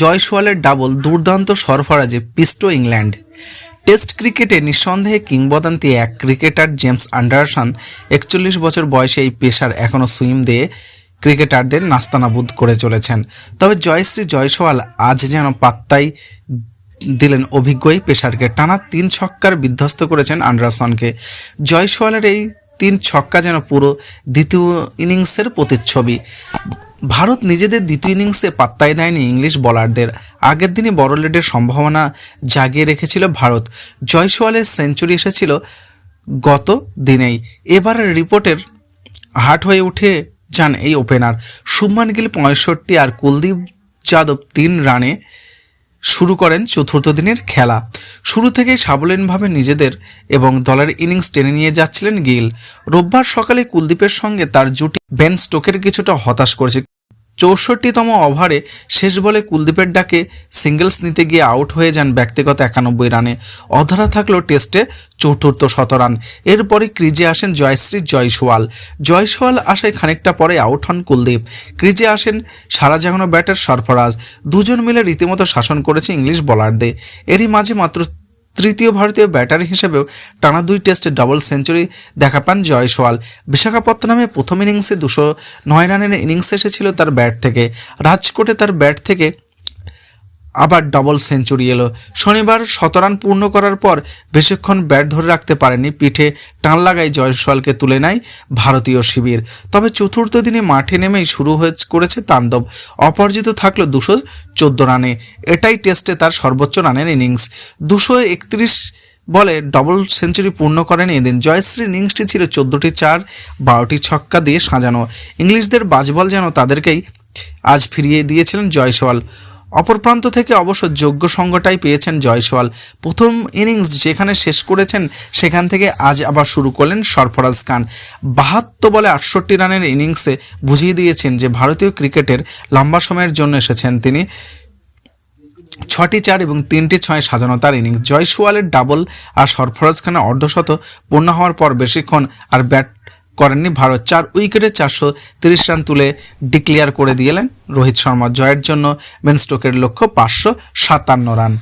জয়সওয়ালের double দুর্দান্ত সরফরাজে পিষ্ট England. Test ক্রিকেটে নিঃসন্দেহে কিংবদন্তি এক ক্রিকেটার জেমস আন্ডারসন একচল্লিশ বছর বয়সে এই পেশার এখনও সুইম দিয়ে ক্রিকেটারদের নাস্তানাবুদ করে চলেছেন। তবে জয়শ্রী জয়সওয়াল আজ যেন পাত্তাই দিলেন অভিজ্ঞ এই পেশারকে। টানা তিন ছক্কার বিধ্বস্ত করেছেন আন্ডারসনকে। জয়সওয়ালের এই তিন ছক্কা যেন পুরো দ্বিতীয় ইনিংসের প্রতিচ্ছবি। ভারত নিজেদের দ্বিতীয় ইনিংসে পাত্তাই দেয়নি ইংলিশ বলারদের। আগের দিনই বড় লেডের সম্ভাবনা জাগিয়ে রেখেছিল ভারত। জয়সওয়ালের সেঞ্চুরি এসেছিল গত দিনেই। এবারের রিপোর্টের হাট হয়ে উঠে যান এই ওপেনার। শুভমান গিল পঁয়ষট্টি আর কুলদীপ যাদব তিন রানে শুরু করেন চতুর্থ দিনের খেলা। শুরু থেকেই সাবলীনভাবে নিজেদের এবং দলের ইনিংস টেনে নিয়ে যাচ্ছিলেন গিল। রোববার সকালে কুলদীপের সঙ্গে তার জুটি বেন স্টোকের কিছুটা হতাশ করেছে চৌষট্টিতম ওভারে শেষ বলে কুলদীপের ডাকে সিঙ্গেলস নিতে গিয়ে আউট হয়ে যান ব্যক্তিগত একানব্বই রানে। অধরা থাকল টেস্টে চতুর্থ শতরান এরপরে ক্রিজে আসেন জয়শ্রী জয়সওয়াল। জয়সওয়াল আসায় খানিকটা পরে আউট হন কুলদীপ। ক্রিজে আসেন সারা জাগানো ব্যাটার সরফরাজ। দুজন মিলে রীতিমতো শাসন করেছে ইংলিশ বলারদের। এরই মাঝে মাত্র তৃতীয় ভারতীয় ব্যাটার হিসেবেও টানা দুই টেস্টে ডাবল সেঞ্চুরি দেখা পান জয়সওয়াল বিশাখাপত্তনমে প্রথম ইনিংসে দুশো নয় রানের ইনিংস এসেছিল তার ব্যাট থেকে। রাজকোটে তার ব্যাট থেকে আবার ডবল সেঞ্চুরি এলো। শনিবার শতরান পূর্ণ করার পর বেশিক্ষণ ব্যাট ধরে রাখতে পারেনি, পিঠে টান লাগায় জয়সওয়ালকে তুলে নেয় ভারতীয় শিবির। তবে চতুর্থ দিনে মাঠে নেমেই শুরু হয়ে করেছে তাণ্ডব। অপরাজিত থাকল দুশো চোদ্দ রানে। এটাই টেস্টে তার সর্বোচ্চ রানের ইনিংস। দুশো একত্রিশ বলে ডবল সেঞ্চুরি পূর্ণ করেন এদিন। জয়শ্রী ইনিংসটি ছিল চোদ্দোটি চার, বারোটি ছক্কা দিয়ে সাজানো। ইংলিশদের বাজবল যেন তাদেরকেই আজ ফিরিয়ে দিয়েছিলেন জয়সওয়াল। অপর প্রান্ত থেকে অবশ্য যোগ্য সঙ্গটাই পেয়েছেন জয়সওয়াল। প্রথম ইনিংস যেখানে শেষ করেছেন, সেখান থেকে আজ আবার শুরু করলেন সরফরাজ খান। বাহাত্তর বলে আটষট্টি রানের ইনিংসে বুঝিয়ে দিয়েছেন যে ভারতীয় ক্রিকেটের লম্বা সময়ের জন্য এসেছেন তিনি। ছটি চার এবং তিনটি ছয় সাজানো তার ইনিংস। জয়সওয়ালের ডাবল আর সরফরাজ খানের অর্ধশত পূর্ণ হওয়ার পর বেশিক্ষণ আর ব্যাট করেননি ভারত। চার উইকেটে চারশো তিরিশ রান তুলে ডিক্লেয়ার করে দিয়েলেন রোহিত শর্মা। জয়ের জন্য বেন স্টোকের লক্ষ্য পাঁচশো সাতান্ন রান।